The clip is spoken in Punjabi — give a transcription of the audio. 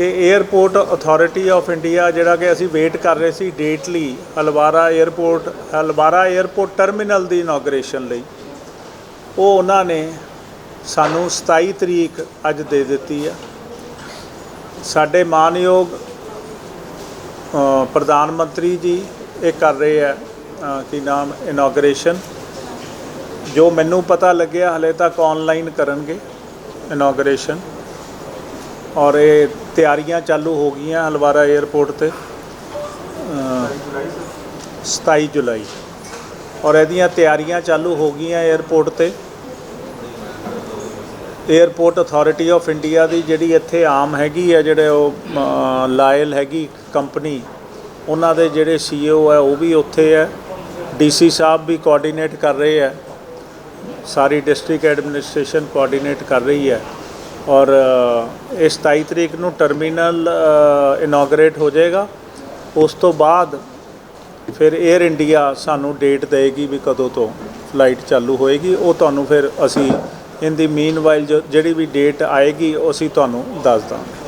ਕਿ 에ਅਰਪੋਰਟ ਅਥਾਰਟੀ ਆਫ ਇੰਡੀਆ ਜਿਹੜਾ ਕਿ ਅਸੀਂ ਵੇਟ ਕਰ ਰਹੇ ਸੀ ਡੇਟ ਲਈ Halwara airport Halwara airport terminal ਦੀ ਇਨੋਗਰੇਸ਼ਨ ਲਈ, ਉਹ ਉਹਨਾਂ ਨੇ ਸਾਨੂੰ 27 ਤਰੀਕ ਅੱਜ ਦੇ ਦਿੱਤੀ ਆ। ਸਾਡੇ ਮਾਨਯੋਗ ਪ੍ਰਧਾਨ ਮੰਤਰੀ ਜੀ ਇਹ ਕਰ ਰਹੇ ਆ ਕੀ ਨਾਮ ਇਨੋਗਰੇਸ਼ਨ ਜੋ ਮੈਨੂੰ ਪਤਾ ਲੱਗਿਆ, ਹਲੇ ਤੱਕ ਆਨਲਾਈਨ ਕਰਨਗੇ ਇਨੋਗਰੇਸ਼ਨ ਔਰ ਇਹ ਤਿਆਰੀਆਂ ਚਾਲੂ ਹੋ ਗਈਆਂ ਹਲਵਾਰਾ 에ਅਰਪੋਰਟ ਤੇ 27 ਜੁਲਾਈ। ਔਰ ਇਹਦੀਆਂ ਤਿਆਰੀਆਂ ਚਾਲੂ ਹੋ ਗਈਆਂ 에ਅਰਪੋਰਟ ਤੇ। 에ਅਰਪੋਰਟ ਅਥਾਰਟੀ ਆਫ ਇੰਡੀਆ ਦੀ ਜਿਹੜੀ ਇੱਥੇ ਆਮ ਹੈਗੀ ਹੈ ਜਿਹੜੇ ਉਹ ਲਾਇਲ ਹੈਗੀ ਕੰਪਨੀ, ਉਹਨਾਂ ਦੇ ਜਿਹੜੇ ਸੀਓ ਹੈ ਉਹ ਵੀ ਉੱਥੇ ਹੈ ਡੀਸੀ ਸਾਹਿਬ ਵੀ ਕੋਆਰਡੀਨੇਟ ਕਰ ਰਹੇ ਹੈ ਸਾਰੀ ਡਿਸਟ੍ਰਿਕਟ ਐਡਮਿਨਿਸਟ੍ਰੇਸ਼ਨ ਕੋਆਰਡੀਨੇਟ ਕਰ ਰਹੀ ਹੈ ਔਰ ਇਹ 27 ਤਰੀਕ ਨੂੰ ਟਰਮੀਨਲ ਇਨੋਗਰੇਟ ਹੋ ਜਾਏਗਾ। ਉਸ ਤੋਂ ਬਾਅਦ ਫਿਰ 에ਅਰ ਇੰਡੀਆ ਸਾਨੂੰ ਡੇਟ ਦੇਗੀ ਵੀ ਕਦੋਂ ਤੋਂ ਫਲਾਈਟ ਚਾਲੂ ਹੋਏਗੀ। ਉਹ ਤੁਹਾਨੂੰ ਫਿਰ ਅਸੀਂ ਇਨ ਦੀ ਮੀਨਵਾਈਲ ਜਿਹੜੀ ਵੀ ਡੇਟ ਆਏਗੀ, ਉਹ ਅਸੀਂ ਤੁਹਾਨੂੰ ਦੱਸ ਦਾਂਗੇ।